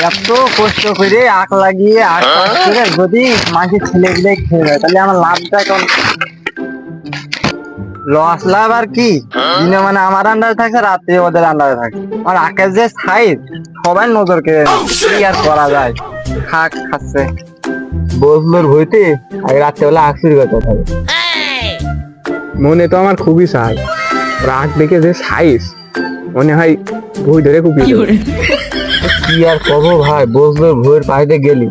এত কষ্ট করে আখ লাগিয়ে আখ চাষ করে যদি মাঝে ছেলেগুলো খেয়ে যায় তাহলে আমার লাভটা কেমন? লস লাভ আর কি? দিনে মানে আমার আন্ডারে থাকে রাত্রে ওদের আন্ডারে থাকে আর আখের যে সাইজ সবাই নজর কেড়ে কি আর করা যায়? খাক খাচ্ছে। বসলোর ভইতে আগে রাত্রেবেলা আখ চুরি করতে থাকে মনে তো আমার খুবই চাই রাগ দেখে যে সাইজ মনে হয় বই ধরে দেবে। কি আর কব ভাই? বসলোর ভইয়ের পাইতে গেলি।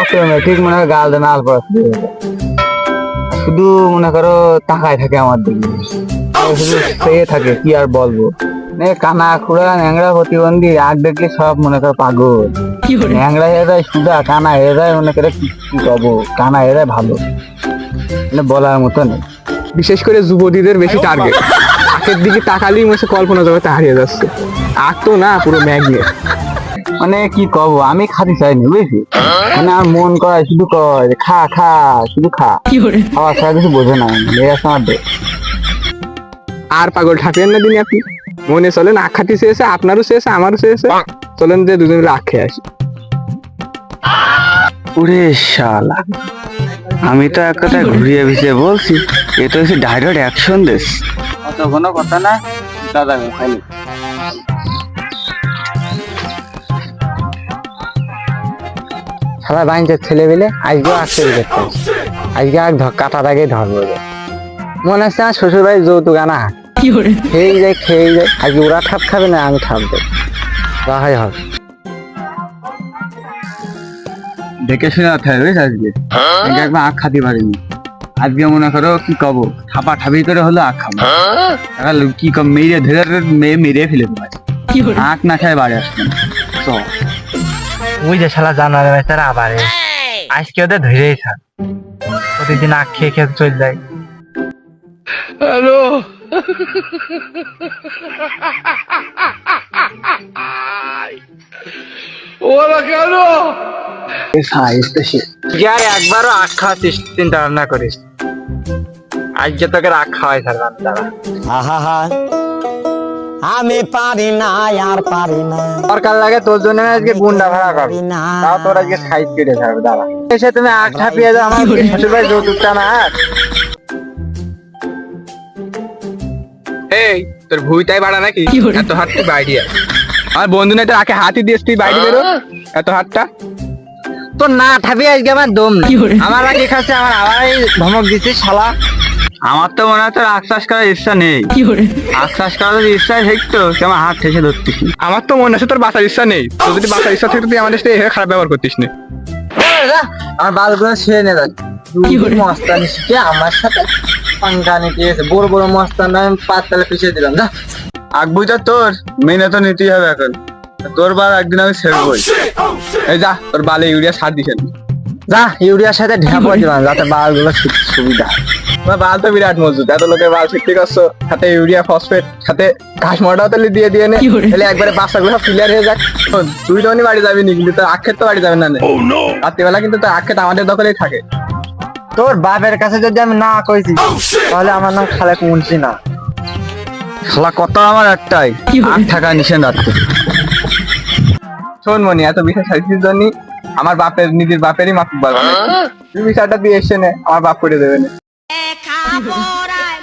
অটোমেটিক মনে হয় গাল দেনা আল পড়া শুধু মনে করো তাকায় থাকে আমার দিকে। শুধু চেয়ে থাকে কি আর বলব। নে কানা খুড়া ন্যাংরা প্রতিবন্ধী আগ দেখলে সব মনে করো পাগল। ন্যাংরা হয়ে যায় সুদা কানা হয়ে যায় মনে করে কি কব কানা হয়ে যায় ভালো। মানে বলার মতো নেই। বিশেষ করে যুবতীদের বেশি টার্গেট আখের দিকে তাকালেই মনে হচ্ছে কল্পনা জগতে হারিয়ে যাচ্ছে। আখ তো না পুরো ম্যাগনেট। মানে কি কব আমি খাতে চাইনি বুঝলি মানে আমার মন কয় শুধু কয় খা খা শুধু খা। খাওয়া ছাড়া কিছু বোঝে না এই আছে আমার। আর পাগল ঠাকুরেন না দিন আপনি? মনে চলেন আখ খাতি চেয়েছে আপনারও চেয়েছে আমারও চেয়েছে চলেন যে দুজন মিলে আখ খেয়ে আসি। ওরে শালা আমি তো এক কথা ঘুরিয়ে ভিজিয়ে বলছি এ তো হচ্ছে ডাইরেক্ট অ্যাকশন দেশ। অত কোনো কথা না দাদা খালি শালা বাইঞ্চের ছেলে পেলে আজকেও আসতে দেখতে আজকে আর ধ- কাটা দাগে ধরবো মনে হচ্ছে আমার শ্বশুর বাড়ির যৌতুক আনা খেয়েই যায় খেয়েই যায়। আজকে ওরা ঠাপ খাবে না আমি ঠাপ দেবো। তাহাই হবে দেখে শুনে রাখতে হবে বুঝলি আজকে। আজকে একবার আখ খাতে পারিনি। আজকে মনে করো কি কব? থাপা ঠাপি করে হলো আখ খাব। এখন কি কম মেরে ধরে ধরে মেয়ে মেরে ফেলে দেবো। আখ না খায় বাড়ি আসবে না। তো ওই যে শালা জানার বেচারা আবার আজকে ওদের ধরেই থাক। প্রতিদিন আখ খেয়ে খেয়ে চলে যায়। আর একবারও আখ খাওয়ার চিন্তা ভাবনা করিস। আজকে তোকে আখ খাওয়াই থাকবে আমি দাঁড়া। আহা আমি পারি না আর পারি না। দরকার লাগে তোর জন্য আজকে গুন্ডা ভাড়া করব না। তাও তোর আজকে সাইজ কেটে থাকবে দাঁড়া। এসে তুমি আখ ঠাপিয়ে যাও আমার শ্বশুর ভাই যৌতুকটা না এই তোর ভুইটাই বাড়া নাকি? এত হাত তুই বাইরে। আমার বন্ধু নাই তোর আখে হাতি দিয়েছ তুই বাইরে বেরো। এত হাতটা। তো না ঠাপি আজকে আমার দম। আমার আগে খাচ্ছে আমার আবার ধমক দিচ্ছিস শালা। আমার তো মনে হয় তোর আশ্বাস করার ইচ্ছা নেই। আশ্বাস করার যদি ইচ্ছা থাকতো তুই আমার হাত ঠেসে ধরতিস আমার তো মনে আছে তোর বাঁচার ইচ্ছা নেই। তোর যদি বাঁচার ইচ্ছা থাকতো তুই আমাদের সাথে এভাবে খারাপ ব্যবহার করতিস না। আমার বালগুলো ছিঁড়ে মস্তানি শিখে আমার সাথে। পাঙ্কা নিতে এসে বড় বড় মস্তান আমি পাঁচ তালে পিছিয়ে দিলাম আকবুই তোর মেনে তো নিতেই হবে এখন। তোর বার একদিন আমি ছেড়বই এই যা তোর বালে ইউরিয়া সার দিছেন যা ইউরিয়ার সাথে ঢেপা দিলাম যাতে বালগুলো সুবিধা বাল তো বিরাট মজবুত। এত লোকের বাল শিখতে করছ সাথে ইউরিয়া ফসফেট সাথে ঘাস মরাটাও তাহলে দিয়ে দিয়ে নে? তাহলে একবারে বাচ্চাগুলো সব ক্লিয়ার হয়ে যাক। তুই তো উনি বাড়ি যাবি নি কিন্তু তোর আক্ষের তো বাড়ি যাবে না রাত্রিবেলা কিন্তু তোর আক্ষেত আমাদের দখলেই থাকে। তোর বাপের কাছে যদি আমি না কইছি তাহলে আমার নাম খালেক মুন্সি না শালা কত আমার একটাই? আট টাকা নিষেধ রাখতে শোন মনি এত বিশেষ সার্ভিসের জন্য আমার বাপের নিজের বাপেরই মাফিক পারবে তুই বিচারটা দিয়ে এসে নে? আমার বাপ করে দেবে না? লেখাপড়ায়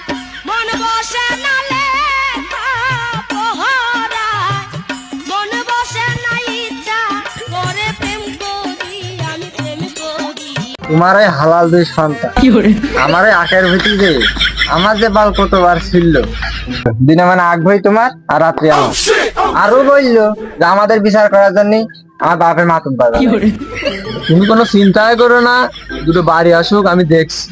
মন বসে না লেখাপড়ায় মন বসে না ইচ্ছা করে প্রেম করি আমি প্রেম করি। তোমার হালাল দুই সন্তান আমার আখের ভিতরে আমার যে বাল কতবার ছিল দিনে মানে আগ ভাই তোমার আর রাত্রি আমার। আরও বলল যে আমাদের বিচার করার জন্য আমার বাপের মাতুম পাবে তুমি কোনো চিন্তাই করো না দুটো বাড়ি আসুক আমি দেখছি।